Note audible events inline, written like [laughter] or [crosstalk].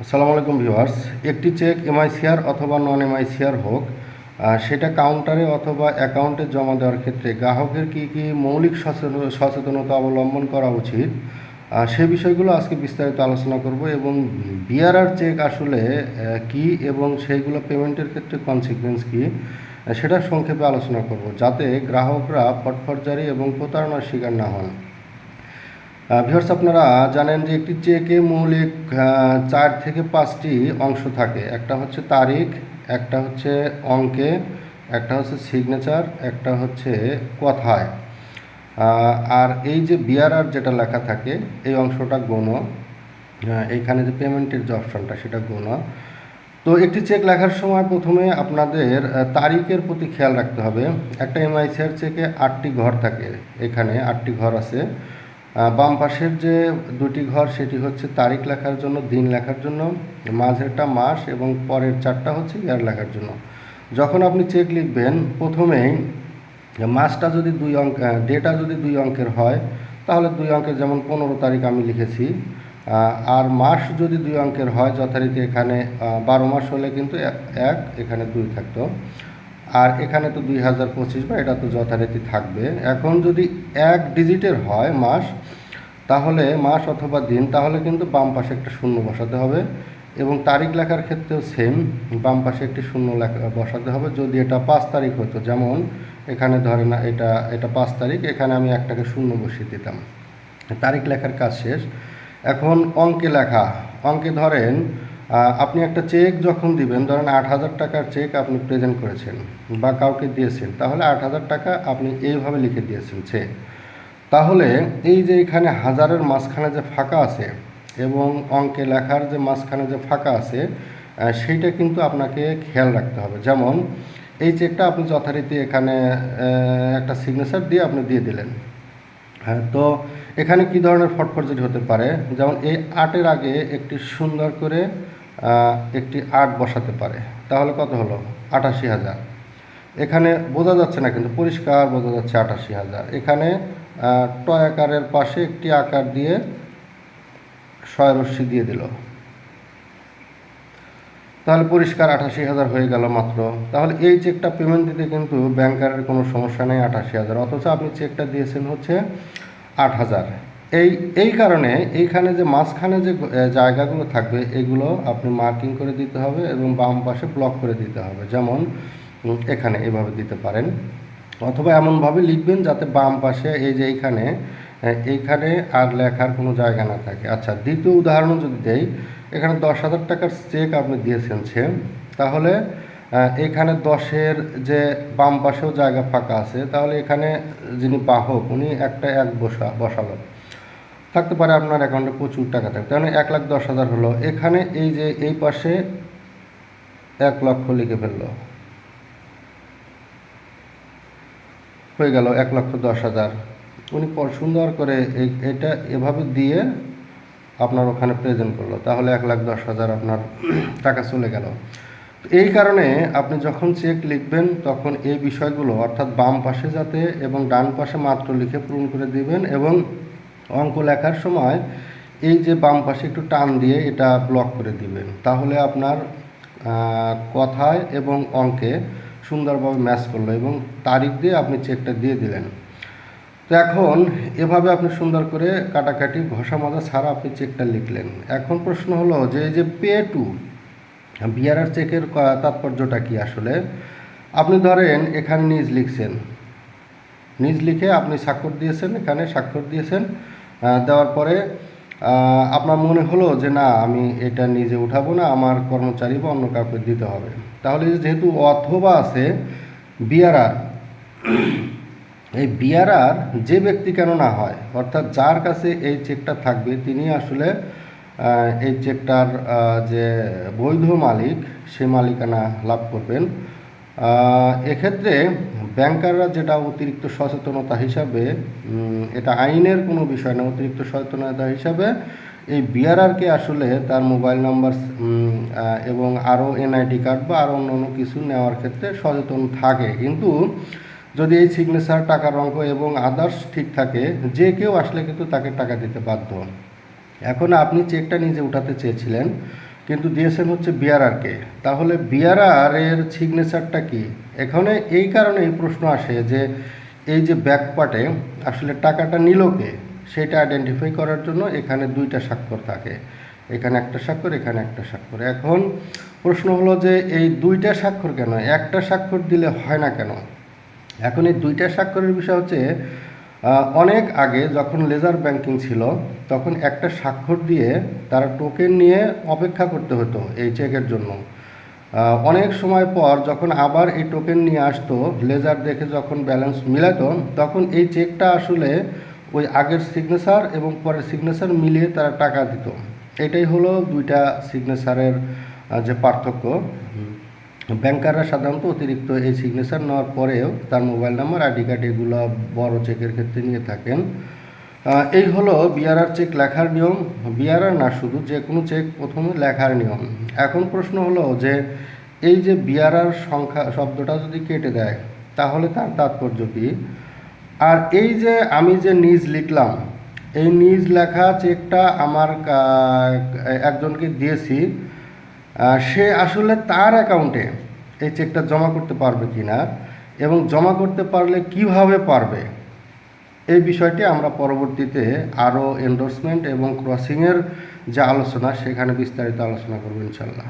আসসালামু আলাইকুম ভিউয়ার্স। একটি চেক এমআইসিআর অথবা নন এমআইসিআর হোক সেটা কাউন্টারে অথবা অ্যাকাউন্টে জমা দেওয়ার ক্ষেত্রে গ্রাহকের কী কী মৌলিক সচেতন- সচেতনতা অবলম্বন করা উচিত সে বিষয়গুলো আজকে বিস্তারিত আলোচনা করব এবং বিআরআর চেক আসলে কি এবং সেইগুলো পেমেন্টের ক্ষেত্রে কনসিকুয়েন্স কী সেটা সংক্ষেপে আলোচনা করব, যাতে গ্রাহকরা ফটফটজারি এবং প্রতারণার শিকার না হন। ভিউয়ার্স আপনারা জানেন যে একটি চেকে মৌলিক চার থেকে পাঁচটি অংশ থাকে। একটা হচ্ছে তারিখ, একটা হচ্ছে অঙ্কে, একটা হচ্ছে সিগনেচার একটা হচ্ছে কথায়। আর এই যে বিআরআর যেটা লেখা থাকে, এই অংশটা গৌণ। এইখানে যে পেমেন্টের যে অপশনটা সেটা গৌণ। তো একটি চেক লেখার সময় প্রথমে আপনাদের তারিখের প্রতি খেয়াল রাখতে হবে। একটা এমআইসিআর চেকে আটটি ঘর থাকে। এখানে আটটি ঘর আছে। বাম পাশের যে দুটি ঘর, সেটি হচ্ছে তারিখ লেখার জন্য, দিন লেখার জন্য, মাঝেরটা মাস এবং পরের চারটা হচ্ছে ইয়ার লেখার জন্য। যখন আপনি চেক লিখবেন, প্রথমেই মাসটা যদি দুই অঙ্ক ডেটা যদি দুই অঙ্কের হয়, তাহলে দুই অঙ্কের যেমন পনেরো তারিখ আমি লিখেছি আর মাস যদি দুই অঙ্কের হয়, যথারীতি এখানে বারো মাস হলে কিন্তু এক, এখানে দুই থাকতো। আর এখানে তো দুই হাজার পঁচিশ বা এটা তো যথারীতি থাকবে। এখন যদি এক ডিজিটের হয় মাস, তাহলে মাস অথবা দিন, তাহলে কিন্তু বাম পাশে একটা শূন্য বসাতে হবে। এবং তারিখ লেখার ক্ষেত্রেও সেম বাম পাশে একটি শূন্য লেখা, বসাতে হবে। যদি এটা পাঁচ তারিখ হতো, যেমন এখানে ধরে না, এটা এটা পাঁচ তারিখ, এখানে আমি একটাকে শূন্য বসিয়ে দিতাম। তারিখ লেখার কাজ শেষ। এখন অঙ্কে লেখা, অঙ্কে ধরেন আপনি একটা চেক যখন দিবেন, ধরেন আট হাজার টাকার চেক আপনি প্রেজেন্ট করেছেন বা কাউকে দিয়েছেন, তাহলে আট হাজার টাকা আপনি এইভাবে লিখে দিয়েছেন চেক তাহলে এই যে এখানে হাজারের মাঝখানে যে ফাঁকা আছে এবং অঙ্কে লেখার যে মাঝখানে যে ফাঁকা আছে সেইটা কিন্তু আপনাকে খেয়াল রাখতে হবে। যেমন, এই চেকটা আপনি যথারীতি এখানে একটা সিগনেচার দিয়ে আপনি দিয়ে দিলেন। হ্যাঁ তো এখানে কি ধরনের ফটফরজেটি হতে পারে, যেমন এই আটের আগে একটি সুন্দর করে একটি আট বসাতে পারে। তাহলে কত হলো? আটাশি হাজার। এখানে বোঝা যাচ্ছে না, কিন্তু পরিষ্কার বোঝা যাচ্ছে আটাশি হাজার। এখানে টয় আকারের পাশে একটি আকার দিয়ে শয় রশ্মি দিয়ে দিল। তাহলে পরিষ্কার আঠাশি হাজার হয়ে গেল মাত্র। তাহলে এই চেকটা পেমেন্ট দিতে কিন্তু ব্যাংকারের কোনো সমস্যা নেই আঠাশি হাজার। অথচ আপনি চেকটা দিয়েছেন হচ্ছে আট হাজার। এই এই কারণে এইখানে যে মাঝখানে যে জায়গাগুলো থাকবে, এগুলো আপনি মার্কিং করে দিতে হবে এবং বাম পাশে ব্লক করে দিতে হবে। যেমন এখানে এভাবে দিতে পারেন। অথবা এমনভাবে লিখবেন যাতে বাম পাশে এই যে এইখানে এইখানে আর লেখার কোনো জায়গা না থাকে। আচ্ছা দ্বিতীয় উদাহরণ যদি দেই, এখানে দশ হাজার টাকার চেক আপনি দিয়েছেন সে। তাহলে এখানে দশের যে বাম পাশেও জায়গা ফাঁকা আছে, তাহলে এখানে যিনি বাহক, উনি একটা এক বসা, বসালো। থাকতে পারে আপনার অ্যাকাউন্টে প্রচুর টাকা থাকবে। তাহলে এক লাখ দশ হাজার হলো। এখানে এই যে, এই পাশে এক লক্ষ লিখে ফেলল। হয়ে গেল এক লক্ষ দশ হাজার। উনি সুন্দর করে এটা এভাবে দিয়ে আপনার ওখানে প্রেজেন্ট করল। তাহলে এক লাখ দশ হাজার আপনার [clears throat] টাকা চলে গেল। এই কারণে আপনি যখন চেক লিখবেন, তখন এই বিষয়গুলো অর্থাৎ বাম পাশে যাতে এবং ডান পাশে মাত্র লিখে পূরণ করে দিবেন এবং অঙ্ক লেখার সময় এই যে বাম পাশে একটু টান দিয়ে এটা ব্লক করে দিবেন। তাহলে আপনার কথায় এবং অঙ্কে সুন্দরভাবে ম্যাচ করল এবং তারিখ দিয়ে আপনি চেকটা দিয়ে দিলেন। তো এখন এভাবে আপনি সুন্দর করে কাটাকাটি ঘষা মাজা ছাড়া আপনি চেকটা লিখলেন। এখন প্রশ্ন হলো যে এই যে পে টু বিআরআর চেকের তাৎপর্যটা কি আসলে? আপনি ধরেন এখানে নিজ লিখছেন। নিজ লিখে আপনি স্বাক্ষর দিয়েছেন, এখানে স্বাক্ষর দিয়েছেন। দেওয়ার পরে আপনার মনে হলো যে না, আমি এটা নিজে উঠাবো না, আমার কর্মচারী বা অন্য কাউকে দিতে হবে। তাহলে যেহেতু অথবা আছে, বিআরআর, এই বিআরআর যে ব্যক্তি কেন না হয়, অর্থাৎ যার কাছে এই চেকটা থাকবে, তিনি আসলে এই চেকটার যে বৈধ মালিক, সে মালিকানা লাভ করবেন। এক্ষেত্রে ব্যাংকাররা যেটা অতিরিক্ত সচেতনতা হিসাবে এটা আইনের কোনো বিষয় না, অতিরিক্ত সচেতনতা হিসাবে এই বিআরআরকে আসলে তার মোবাইল নাম্বার এবং আরও এনআইডি কার্ড বা আরও অন্য কিছু নেওয়ার ক্ষেত্রে সচেতন থাকে। কিন্তু যদি এই সিগনেচার টাকার অঙ্ক এবং আদার্স ঠিক থাকে, যে কেউ আসলে কিন্তু তাকে টাকা দিতে বাধ্য। এখন আপনি চেকটা নিজে উঠাতে চেয়েছিলেন কিন্তু দিয়েছেন হচ্ছে বিআরআরকে। তাহলে বিআরআর এর সিগনেচারটা কি? এখানে এই কারণে এই প্রশ্ন আসে যে এই যে ব্যাকপার্টে আসলে টাকাটা নিল কে? সেটা আইডেন্টিফাই করার জন্য এখানে দুইটা স্বাক্ষর থাকে। এখানে একটা স্বাক্ষর, এখানে একটা স্বাক্ষর। এখন প্রশ্ন হলো যে এই দুইটা স্বাক্ষর কেন? একটা স্বাক্ষর দিলে হয় না কেন? এখন এই দুইটা স্বাক্ষরের বিষয় হচ্ছে অনেক আগে যখন লেজার ব্যাংকিং ছিল, তখন একটা স্বাক্ষর দিয়ে তারা টোকেন নিয়ে অপেক্ষা করতে হতো এই চেকের জন্য। অনেক সময় পর যখন আবার এই টোকেন নিয়ে আসতো, লেজার দেখে যখন ব্যালেন্স মিলাতো, তখন এই চেকটা আসলে ওই আগের সিগনেচার এবং পরের সিগনেচার মিলিয়ে তারা টাকা দিত। এটাই হলো দুইটা সিগনেচারের যে পার্থক্য। ব্যাংকাররা সাধারণত অতিরিক্ত এই সিগনেচার নেওয়ার পরেও তার মোবাইল নাম্বার আইডি কার্ড এগুলো বড় চেকের ক্ষেত্রে নিয়ে থাকেন। এই হলো বিআরআর চেক লেখার নিয়ম। বিআরআর না, শুধু যে কোনো চেক প্রথমে লেখার নিয়ম। এখন প্রশ্ন হলো যে, এই যে বিআরআর সংখ্যা, শব্দটা যদি কেটে দেয়, তাহলে তার তাৎপর্য কী? আর এই যে আমি যে নিজ লিখলাম, এই নিজ লেখা চেকটা আমার একজনকে দিয়েছি সে আসলে তার অ্যাকাউন্টে এই চেকটা জমা করতে পারবে কি না এবং জমা করতে পারলে কীভাবে পারবে, এই বিষয়টি আমরা পরবর্তীতে আরও এন্ডোর্সমেন্ট এবং ক্রসিংয়ের যে আলোচনা, সেখানে বিস্তারিত আলোচনা করব ইনশাল্লাহ